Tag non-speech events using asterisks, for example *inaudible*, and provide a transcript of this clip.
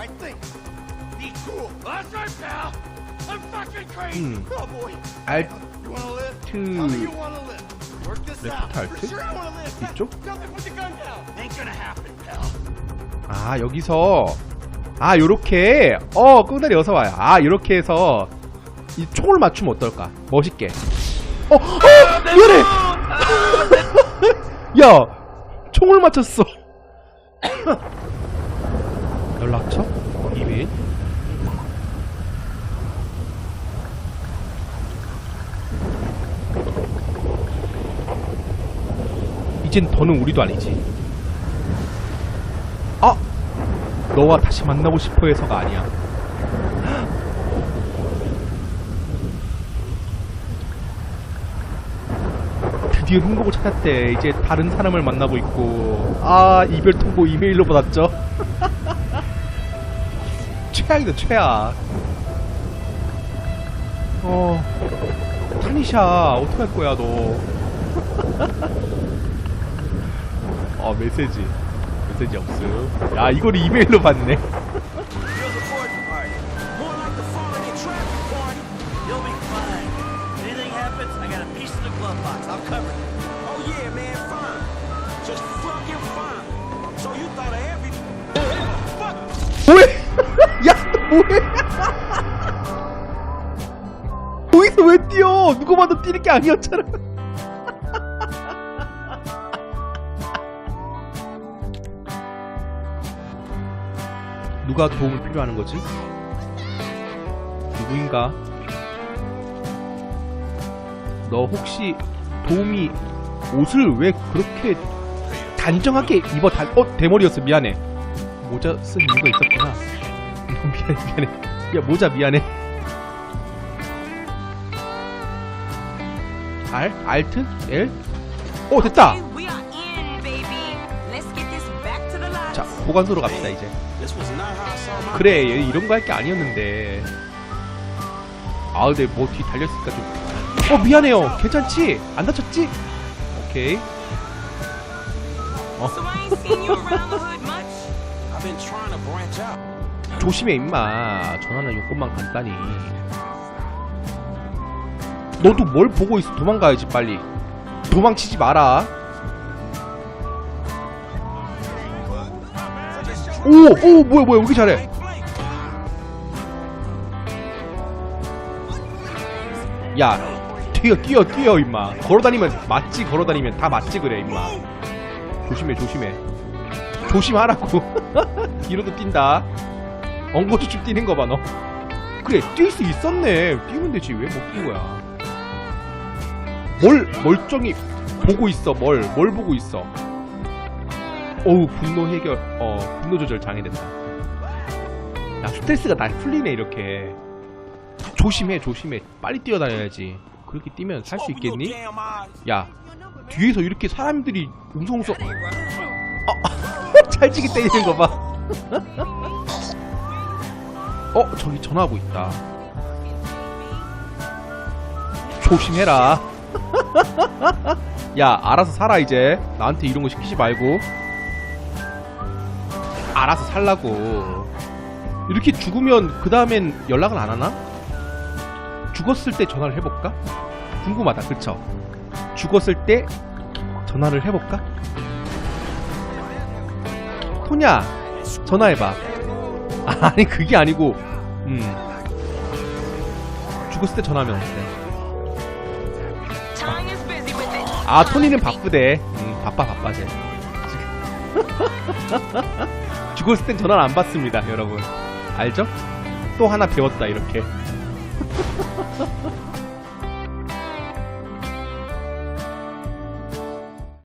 I think. Be cool. That's right, pal. I'm fucking crazy. 음. Oh boy. 알트 You wanna live? Tell me you wanna live. Work this out. For sure I wanna live. 이쪽? Nothing, put the gun down. Ain't gonna happen, pal. 아 여기서 아 요렇게 어 꽁다리 어서 와요 아 요렇게 해서 이 총을 맞추면 어떨까 멋있게 어, 어 미안해 야 총을 맞췄어 연락처 이메일 이젠 더는 우리도 아니지 아 너와 다시 만나고 싶어 해서가 아니야. *gasps* 드디어 행복을 찾았대. 이제 다른 사람을 만나고 있고. 아, 이별 통보 이메일로 받았죠? *laughs* 최악이다, 최악. 어, 타니샤, 어떡할 거야, 너. *laughs* 어, 메시지. 메시지 없음. 야, 이걸 이메일로 받네. You're *laughs* 뭐해? 야, 뭐해? 거기서 왜 뛰어? 누가 봐도 뛰는 게 아니었잖아. *laughs* 누가 도움을 필요하는 거지? 누구인가? 너 혹시 도움이 옷을 왜 그렇게 단정하게 입어 단, 어, 대머리였어. 미안해. 모자 쓴 이유가 있었구나. 어, *laughs* 미안해, 미안해. 야, 모자 미안해. R? 알트? L? 오, 됐다! 자, 보관소로 갑시다, 이제. 그래, 얘 이런 거 할 게 아니었는데. 아, 근데 뭐 뒤 달렸으니까 좀. 어, 미안해요. 괜찮지? 안 다쳤지? 오케이. So 조심해, 임마. 전화는 요건만 간단히. 너도 뭘 보고 있어? 도망가야지, 빨리. 도망치지 마라. 오, 오, 뭐야, 뭐야, 왜 이렇게 잘해? 야, 뛰어, 뛰어, 뛰어, 임마. 걸어다니면 맞지, 걸어다니면 다 맞지, 그래, 임마. 조심해, 조심해. 조심하라고. *laughs* 뒤로도 뛴다. 엉거주춤 뛰는 거 봐, 너. 그래, 뛸 수 있었네. 뛰면 되지. 왜못뛴 거야? 뭘, 멀쩡히 보고 있어, 뭘, 뭘 보고 있어. 어우, 분노 해결, 어, 분노 조절 장애된다. 야, 스트레스가 다 풀리네, 이렇게. 조심해, 조심해. 빨리 뛰어다녀야지. 그렇게 뛰면 살 수 있겠니? 야, 뒤에서 이렇게 사람들이 웅성웅성. 어, 찰지게 때리는 거 봐. *laughs* 어, 저기 전화하고 있다. 조심해라. *laughs* 야, 알아서 살아, 이제. 나한테 이런 거 시키지 말고. 알아서 살라고. 이렇게 죽으면, 그 다음엔 연락을 안 하나? 죽었을 때 전화를 해볼까? 궁금하다, 그쵸? 죽었을 때 전화를 해볼까? 토냐, 전화해봐. *laughs* 아니, 그게 아니고, 음. 죽었을 때 전화하면. 아, 토니는 바쁘대. 음, 바빠, 바빠, 쟤. *laughs* 죽었을 땐 전화를 안 받습니다, 여러분. 알죠? 또 하나 배웠다, 이렇게. *laughs*